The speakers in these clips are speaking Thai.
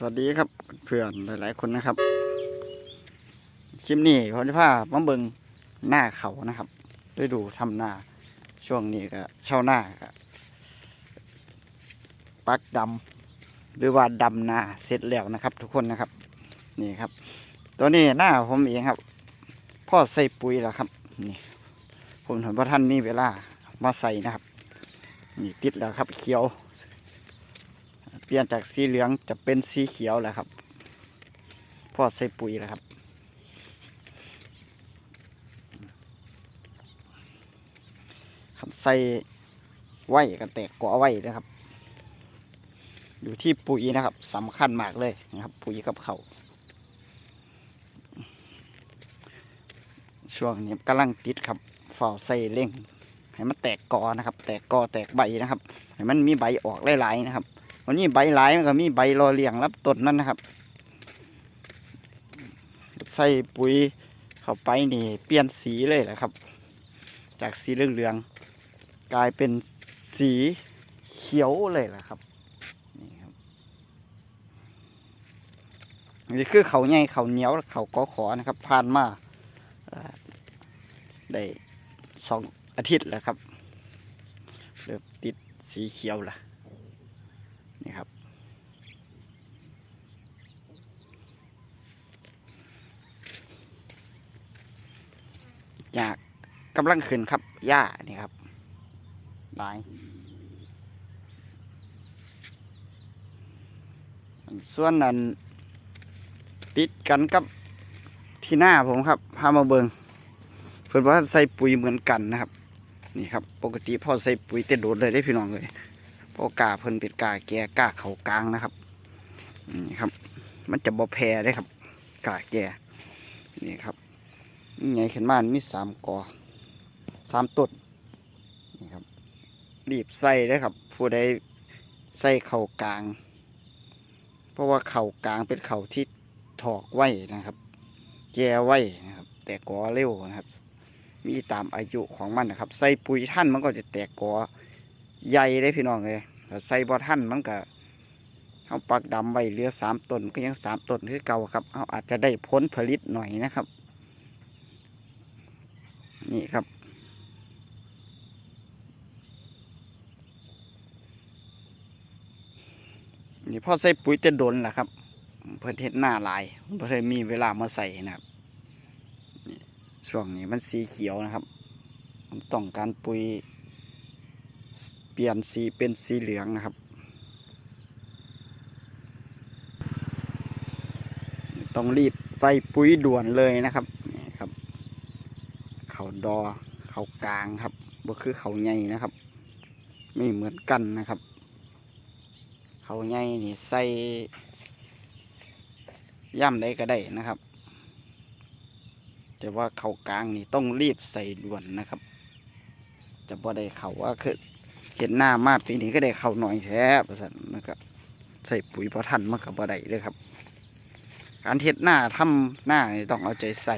สวัสดีครับเพื่อนหลาย ๆ คนนะครับคลิปนี้ผมจะพามาเบิงหน้าเขานะครับได้ดูทำหน้าช่วงนี้ก็เช่าหน้าก็ปักดำหรือว่าดำนาเสร็จแล้วนะครับ ทุกคนนะครับ นี่ครับ ตัวนี้หน้าผมเองครับ พ่อใส่ปุ๋ยแล้วครับ นี่ ผมเห็นว่าท่านมีเวลามาใส่นะครับ นี่ติดแล้วครับเขียว เปลี่ยนจากสีเหลืองจะเป็นสีเขียวแล้วครับพอใส่ปุ๋ยแล้วครับ ครับใส่ไว้กันแตกก่อไว้นะครับ อยู่ที่ปุ๋ยนะครับสำคัญมากเลยนะครับ ปุ๋ยกับเขาช่วงนี้กำลังติดครับฝ่าใส่เร่งให้มันแตกกอนะครับ แตกกอแตกใบนะครับ ให้มันมีใบออกหลายๆนะครับ วันนี้ใบหลายมันก็มีใบรอเลี้ยงรับต้นนั่นนะครับ ใส่ปุ๋ยเข้าไปนี่ เปลี่ยนสีเลยแหละครับ จากสีเหลืองๆกลายเป็นสีเขียวเลยแหละครับนี่ครับนี่คือเขาใหญ่เขาเหนียวเขากอขอนะครับผ่านมาได้สองอาทิตย์แล้วครับเริ่มติดสีเขียวละ นี่ครับ จากกำลังขึ้นครับหญ้านี่ครับหลายส่วนนั้นติดกันกับที่หน้าผมครับพามาเบิงเพื่อนว่าใส่ปุ๋ยเหมือนกันนะครับ นี่ครับ ปกติพ่อใส่ปุ๋ยเต็ดโดดเลยได้พี่น้องเลย พราะกาเพิ่นเป็นกาแก่กาเขากลางนะครับนี่ครับ มันจะบ่แพ้ได้ครับ กาแก่นี่ครับนี่ไงเข็นมานมีสามกอสามต้นนี่ครับรีบใส่ได้ครับ ผู้ใดใส่เข่ากลาง เพราะว่าเข่ากลางเป็นเข่าที่ถอกไว้นะครับ แก่ไว้นะครับ แต่กอเร็วนะครับ มีตามอายุของมันนะครับ ใส่ปุ๋ยท่านมันก็จะแตกกอ ใหญ่ได้พี่น้องเลยใส่บ่ท่านมันก็เอาปักดำไว้เหลือสามต้นก็ยังสามต้นคือเก่าครับเอาอาจจะได้ผลผลิตหน่อยนะครับ นี่ครับ นี่พ่อใส่ปุ๋ยจะโดนแหละครับ เพื่อเฮ็ดหน้าลายเพื่อมีเวลามาใส่นะครับช่วงนี้มันสีเขียวนะครับ ต้องการปุ๋ย ปลี่ยนสีเป็นสีเหลืองนะครับ ต้องรีบใส่ปุ๋ยด่วนเลยนะครับนี่ครับเขาดอเขากลางครับบ่คือเขาใหญ่นะครับ ไม่เหมือนกันนะครับ เขาใหญ่นี่ใส่ย่ำได้ก็ได้นะครับ แต่ว่าเขากลางนี่ต้องรีบใส่ด่วนนะครับ จะบ่ได้เขาว่าคือ เห็นหน้ามาปีนี้ก็ได้เข้าหน่อยแท้ประสันมันก็ใส่ปุ๋ยพอทันมันก็บ่ได้เลยครับ การเฮ็ดหน้าทำหน้าต้องเอาใจใส่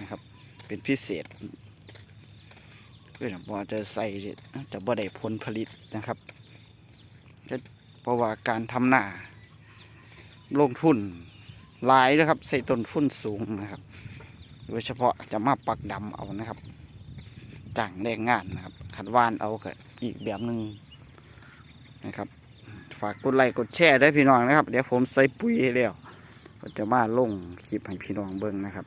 นะครับ เป็นพิเศษเพื่อบ่เอาใจใส่จะบ่ได้ผลผลิตนะครับเพราะว่าการทำหน้าลงทุนหลายนะครับ ใส่ต้นทุนสูงนะครับ โดยเฉพาะจะมาปักดำเอานะครับจ้างแรงงานนะครับ ขัดวานเอาก็อีกแบบหนึ่งนะครับ ฝากกดไลค์กดแชร์ได้พี่น้องนะครับ เดี๋ยวผมใส่ปุ๋ยให้แล้วก็จะมาลงคลิปให้พี่น้องเบิ่งนะครับ